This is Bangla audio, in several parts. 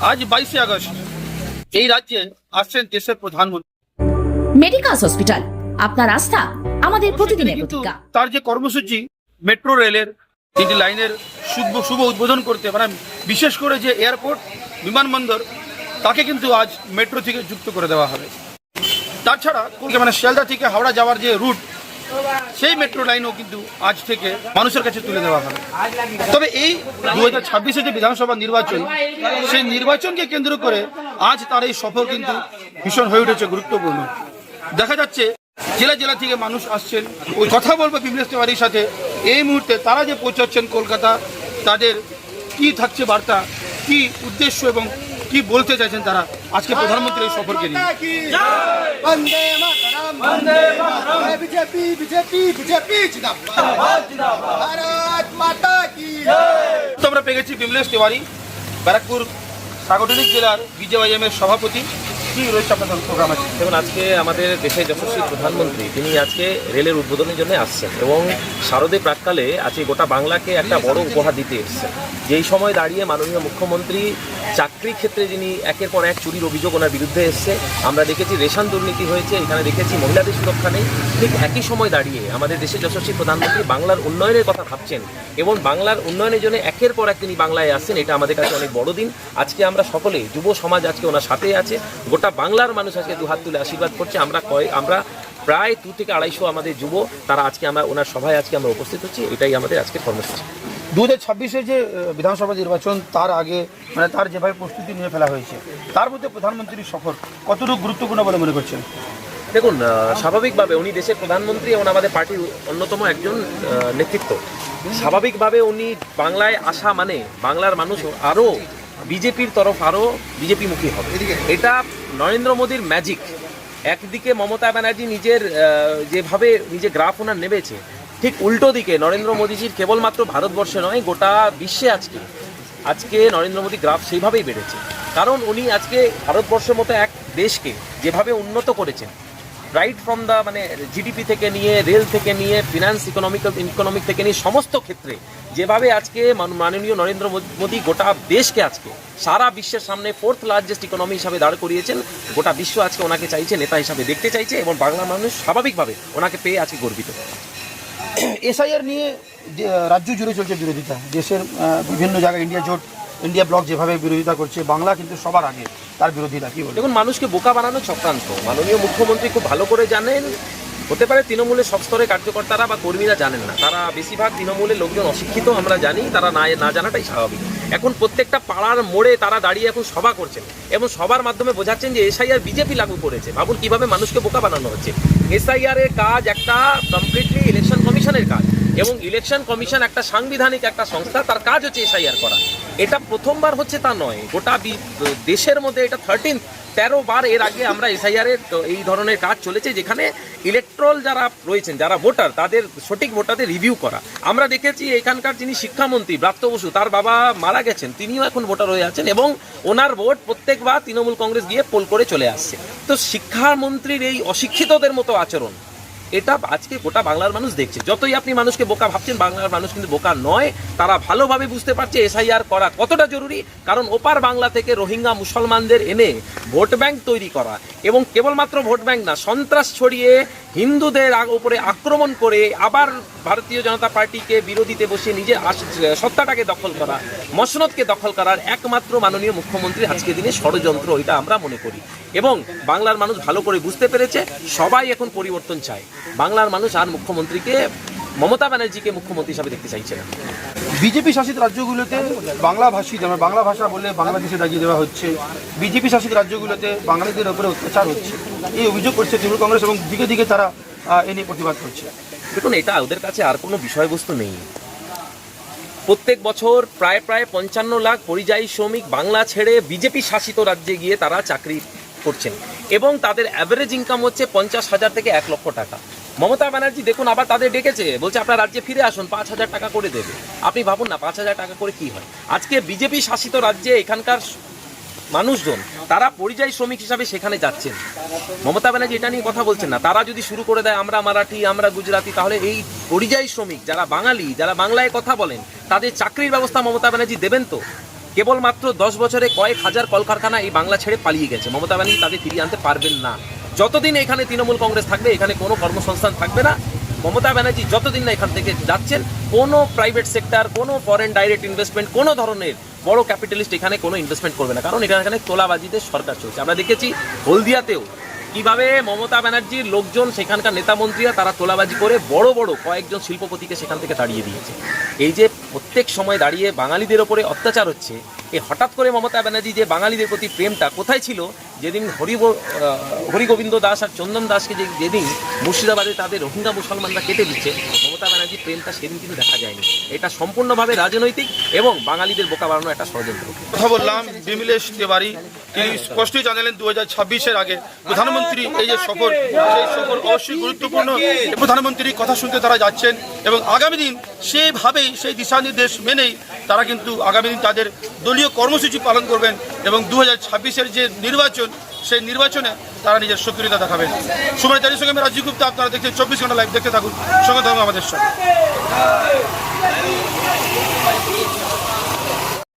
আজ বাইশে আগস্ট। এই রাজ্যে আসছেন দেশের প্রধানমন্ত্রী। মেডিকাস হসপিটাল আপনার আস্থা আমাদের প্রতিদিনের প্রতিজ্ঞা। তার যে কর্মসূচি মেট্রো রেলের তিনটি লাইনের শুভ শুভ উদ্বোধন করতে মানে বিশেষ করে যে এয়ারপোর্ট বিমানবন্দর তাকে কিন্তু আজ মেট্রো থেকে যুক্ত করে দেওয়া হবে। তাছাড়া মানে শিয়ালদা থেকে হাওড়া যাওয়ার যে রুট সেই মেট্রো লাইনও কিন্তু আজ থেকে মানুষের কাছে তুলে দেওয়া হবে। তবে এই দু হাজার ছাব্বিশে যে বিধানসভা নির্বাচন, সেই নির্বাচনকে কেন্দ্র করে আজ তার এই সফর কিন্তু ভীষণ হয়ে উঠেছে, গুরুত্বপূর্ণ। দেখা যাচ্ছে, জেলা জেলা থেকে মানুষ আসছেন। ওই কথা বলব বিমলেশ তিওয়ারির সাথে, এই মুহূর্তে তারা যে পৌঁছাচ্ছেন কলকাতা, তাদের কি থাকছে বার্তা, কি উদ্দেশ্য এবং কি বলতে চাইছেন তারা? আজকে প্রধানমন্ত্রী এই সফরকে নিয়ে। আমরা পেয়ে গেছি বিমলেশ তিওয়ারি ব্যারাকপুর সাগঠনিক জেলার বিজেওয়াইএমের সভাপতি। কি দেখুন, আজকে আমাদের দেশের যশস্বী প্রধানমন্ত্রী, তিনি আজকে রেলের উদ্বোধনের জন্য আসছেন এবং শারদে প্রাককালে আজকে গোটা বাংলাকে একটা বড় উপহার দিতে এসছেন। যেই সময় দাঁড়িয়ে মাননীয় মুখ্যমন্ত্রী চাকরি ক্ষেত্রে যিনি একের পর এক চুরির অভিযোগ ওনার বিরুদ্ধে এসছে, আমরা দেখেছি রেশন দুর্নীতি হয়েছে, এখানে দেখেছি মহিলাদের সুরক্ষা নেই। ঠিক একই সময় দাঁড়িয়ে আমাদের দেশের যশস্বী প্রধানমন্ত্রী বাংলার উন্নয়নের কথা ভাবছেন এবং বাংলার উন্নয়নের জন্য একের পর এক তিনি বাংলায় আসছেন, এটা আমাদের কাছে অনেক বড় দিন। আজকে আমরা সকলে, যুব সমাজ আজকে ওনার সাথে আছে। গোটা বাংলার মানুষ আজকে দুহাত তুলে আশীর্বাদ করছে। আমরা কয় আমরা প্রায় দু থেকে আড়াইশো আমাদের যুব তারা আজকে আমরা ওনার সভায় আজকে আমরা উপস্থিত হচ্ছি। এটাই আমাদের আজকের কর্মসূচি। দু হাজার ছাব্বিশে যে বিধানসভা নির্বাচন তার আগে মানে তার যেভাবে প্রস্তুতি নিয়ে ফেলা হয়েছে তার মধ্যে প্রধানমন্ত্রীর সফর কতটুকু গুরুত্বপূর্ণ বলে মনে করছেন? দেখুন স্বাভাবিকভাবে উনি দেশের প্রধানমন্ত্রী এবং আমাদের পার্টির অন্যতম একজন নেতৃত্ব। স্বাভাবিকভাবে উনি বাংলায় আসা মানে বাংলার মানুষ আরও বিজেপির তরফ আরও বিজেপিমুখী হবে। এটা নরেন্দ্র মোদীর ম্যাজিক একদিকে মমতা ব্যানার্জি নিজের যেভাবে নিজে গ্রাফ ওনার নেমেছে, ঠিক উল্টো দিকে নরেন্দ্র মোদীজির কেবলমাত্র ভারতবর্ষে নয়, গোটা বিশ্বে আজকে। আজকে নরেন্দ্র মোদী গ্রাফ সেইভাবেই বেড়েছে। কারণ উনি আজকে ভারতবর্ষের মতো এক দেশকে যেভাবে উন্নত করেছেন রাইট ফ্রম দ্য মানে জিডিপি থেকে নিয়ে রেল থেকে নিয়ে ফিনান্স ইকোনমিক ইকোনমিক থেকে নিয়ে, সমস্ত ক্ষেত্রে যেভাবে আজকে মাননীয় নরেন্দ্র মোদ- গোটা দেশকে আজকে, সারা বিশ্বের সামনে ফোর্থ লার্জেস্ট ইকোনমি হিসাবে দাঁড় করিয়েছেন, গোটা বিশ্ব আজকে ওনাকে চাইছে, নেতা হিসাবে দেখতে চাইছে এবং বাংলা মানুষ স্বাভাবিকভাবে ওনাকে পেয়ে আজকে গর্বিত। এসআইআর নিয়ে রাজ্য জুড়ে চলছে বিরোধিতা, দেশের বিভিন্ন জায়গায় ইন্ডিয়া জোট ইন্ডিয়া ব্লক যেভাবে বিরোধিতা করছে, বাংলা কিন্তু সবার আগে। তার বিরোধিতা কি বলে দেখুন, মানুষকে বোকা বানানো চক্রান্ত। মাননীয় মুখ্যমন্ত্রী খুব ভালো করে জানেন, হতে পারে তৃণমূলের সব স্তরের কার্যকর্তারা বা কর্মীরা জানেন না। তারা বেশিরভাগ তৃণমূলের লোকজন অশিক্ষিত, আমরা জানি, তারা না না জানাটাই স্বাভাবিক। এখন প্রত্যেকটা পাড়ার মোড়ে তারা দাঁড়িয়ে এখন সভা করছেন এবং সবার মাধ্যমে বোঝাচ্ছেন যে এসআইআর বিজেপি লাগু করেছে। ভাবুন কীভাবে মানুষকে বোকা বানানো হচ্ছে। এসআইআর এর কাজ একটা কমপ্লিটলি ইলেকশন কমিশনের কাজ। এবং ইলেকশন কমিশন একটা সাংবিধানিক একটা সংস্থা, তার কাজ হচ্ছে এসআইআর করা। এটা প্রথমবার হচ্ছে তা নয়। গোটা দেশের মধ্যে এটা থার্টিন তেরো বার এর আগে আমরা এসআইআর এর এই ধরনের কাজ চলেছে, যেখানে ইলেকট্রল যারা রয়েছেন, যারা ভোটার, তাদের সঠিক ভোটারদের রিভিউ করা। আমরা দেখেছি এখানকার যিনি শিক্ষামন্ত্রী ব্রাত্য বসু, তার বাবা মারা গেছেন, তিনিও এখন ভোটার হয়ে আছেন এবং ওনার ভোট প্রত্যেকবার তৃণমূল কংগ্রেস গিয়ে পোল করে চলে আসছে। তো শিক্ষামন্ত্রীর এই অশিক্ষিতদের মতো আচরণ এটা আজকে গোটা বাংলার মানুষ দেখছে। যতই আপনি মানুষকে বোকা ভাবছেন, বাংলার মানুষ কিন্তু বোকা নয়, তারা ভালোভাবে বুঝতে পারছে এসআইআর করা কতটা জরুরি, কারণ ওপার বাংলা থেকে রোহিঙ্গা মুসলমানদের এনে ভোট ব্যাংক তৈরি করা। এবং কেবলমাত্র ভোট ব্যাংক না, সন্ত্রাস ছড়িয়ে হিন্দুদের উপরে আক্রমণ করে আবার ভারতীয় জনতা পার্টিকে বিরোধীতে বসে নিজের সত্তাটাকে দখল করা, মসনদকে দখল করার একমাত্র মাননীয় মুখ্যমন্ত্রী আজকে দিনে ষড়যন্ত্র, এটা আমরা মনে করি। এবং বাংলার মানুষ ভালো করে বুঝতে পেরেছে, সবাই এখন পরিবর্তন চায়। বাংলার মানুষ আর মুখ্যমন্ত্রীকে মমতা ব্যানার্জিকে মুখ্যমন্ত্রী হিসাবে দেখতে চাইছে না বিজেপি শাসিত রাজ্যগুলোতে বাংলা ভাষী যেমন বাংলা ভাষা বলে বাংলাদেশে দাগিয়ে দেওয়া হচ্ছে বিজেপি শাসিত রাজ্যগুলোতে বাঙালিদের উপরে অত্যাচার হচ্ছে। এই অভিযোগ করছে তৃণমূল কংগ্রেস এবং দিকে দিকে তারা এ নিয়ে প্রতিবাদ করছে। দেখুন এটা ওদের কাছে আর কোনো বিষয়বস্তু নেই। প্রত্যেক বছর প্রায় প্রায় পঞ্চান্ন লাখ পরিযায়ী শ্রমিক বাংলা ছেড়ে বিজেপি শাসিত রাজ্যে গিয়ে তারা চাকরি করছেন। এবং তাদের অ্যাভারেজ ইনকাম হচ্ছে পঞ্চাশ হাজার থেকে এক লক্ষ টাকা। মমতা ব্যানার্জি দেখুন, আবার তাদের ডেকেছে। বলছে, আপনার রাজ্যে ফিরে আসুন, পাঁচ হাজার টাকা করে দেবে। আপনি ভাবুন না, পাঁচ হাজার টাকা করে কি হয়? আজকে বিজেপি শাসিত রাজ্যে এখানকার মানুষজন, তারা পরিযায়ী শ্রমিক হিসাবে সেখানে যাচ্ছেন। মমতা ব্যানার্জি এটা নিয়ে কথা বলছেন না। তারা যদি শুরু করে দেয়, আমরা মারাঠি, আমরা গুজরাটি তাহলে এই পরিযায়ী শ্রমিক, যারা বাঙালি, যারা বাংলায় কথা বলেন, তাদের চাকরির ব্যবস্থা মমতা ব্যানার্জি দেবেন তো? কেবলমাত্র দশ বছরে কয়েক হাজার কলকারখানা এই বাংলা ছেড়ে পালিয়ে গেছে। মমতা ব্যানার্জি তাদের ফিরিয়ে আনতে পারবেন না। যতদিন এখানে তৃণমূল কংগ্রেস থাকবে, এখানে কোনো কর্মসংস্থান থাকবে না। মমতা ব্যানার্জি যতদিন না এখান থেকে যাচ্ছেন, কোনো প্রাইভেট সেক্টর কোনো ফরেন ডাইরেক্ট ইনভেস্টমেন্ট কোনো ধরনের বড় ক্যাপিটালিস্ট এখানে কোনো ইনভেস্টমেন্ট করবে না। কারণ এখানে এখানে তোলাবাজিদের সরকার চলছে। আমরা দেখেছি হলদিয়াতেও কীভাবে মমতা ব্যানার্জির লোকজন, সেখানকার নেতা মন্ত্রীরা তারা তোলাবাজি করে বড় বড় কয়েকজন শিল্পপতিকে সেখান থেকে তাড়িয়ে দিয়েছে। এই যে প্রত্যেক সময় দাঁড়িয়ে বাঙালিদের ওপরে অত্যাচার হচ্ছে এই হঠাৎ করে মমতা ব্যানার্জি যে বাঙালিদের প্রতি প্রেমটা কোথায় ছিল যেদিন হরি হরিগোবিন্দ দাস আর চন্দন দাসকে যে যেদিন মুর্শিদাবাদে তাদের রোহিঙ্গা মুসলমানরা কেটে দিচ্ছে, মমতা ব্যানার্জির প্রেমটা সেদিন কিন্তু দেখা যায়নি। এটা সম্পূর্ণভাবে রাজনৈতিক এবং বাঙালিদের বোকা বাড়ানো একটা ষড়যন্ত্র। কথা বললাম, বিমিলেশ তিওয়ারি। তিনি স্পষ্টই জানালেন দু হাজার ছাব্বিশের আগে প্রধানমন্ত্রী এই যে সফর সেই সফর অবশ্যই গুরুত্বপূর্ণ। প্রধানমন্ত্রীর কথা শুনতে তারা যাচ্ছেন এবং আগামী দিন সেভাবেই সেই দিশা নির্দেশ মেনেই তারা কিন্তু আগামী দিন তাদের দলীয় কর্মসূচি পালন করবেন এবং দু হাজার ছাব্বিশের যে নির্বাচন সেই নির্বাচনে তারা নিজের সক্রিয়তা দেখাবেন। সময় তাদের সঙ্গে আমি রাজীব গুপ্তা আপনারা দেখছেন চব্বিশ ঘণ্টা লাইভ দেখতে থাকুন। সঙ্গে থাকুন আমাদের সঙ্গে।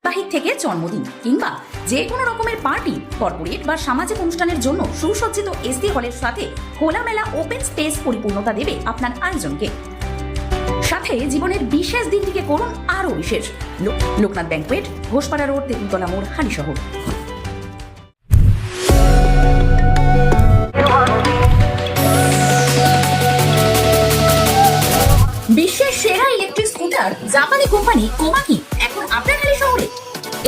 বিবাহিত থেকে জন্মদিন, কিংবা যে কোনো রকমের পার্টি, কর্পোরেট বা সামাজিক অনুষ্ঠানের জন্য সুসজ্জিত এসডি হলের সাথে খোলামেলা ওপেন স্পেস পরিপূর্ণতা দেবে আপনার আয়োজনকে। সাথে জীবনের বিশেষ দিনটিকে করুন আরও বিশেষ। লোকনাথ ব্যাংকুয়েট, ঘোষপাড়া রোড, তেঁতুলতলা মোড় হালিশহর বিশ্বের সেরা ইলেকট্রিক স্কুটার জাপানি কোম্পানি কোমাকি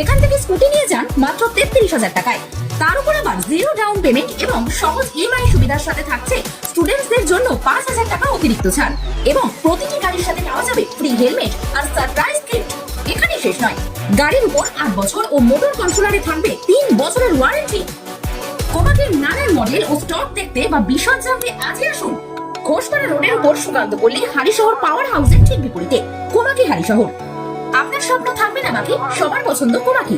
এখান থেকে স্কুটি নিয়ে যান মাত্র তেত্রিশ হাজার টাকায়। তার উপর আবার জিরো ডাউন পেমেন্ট এবং সহজ ইএমআই সুবিধার সাথে থাকছে স্টুডেন্টসদের জন্য পাঁচ হাজার টাকা অতিরিক্ত ছাড়। এবং প্রতিটি গাড়ির সাথে পাওয়া যাবে ফ্রি হেলমেট আর সারপ্রাইজ গিফট এখানেই শেষ নয়। গাড়ির উপর আট বছর ও মোটর কন্ট্রোলারে থাকবে তিন বছরের ওয়ারেন্টি কোমাকের নানান মডেল ও স্টক দেখতে বা বিশদ জানতে আজই আসুন। ঘোষপাড়া রোডের উপর সুকান্ত পল্লী হারিশহর পাওয়ার হাউসের ঠিক বিপরীতে কোমাকি হারিশহর। আপনার স্বপ্ন থাকবে না বাকি? সবার পছন্দ কোমাকি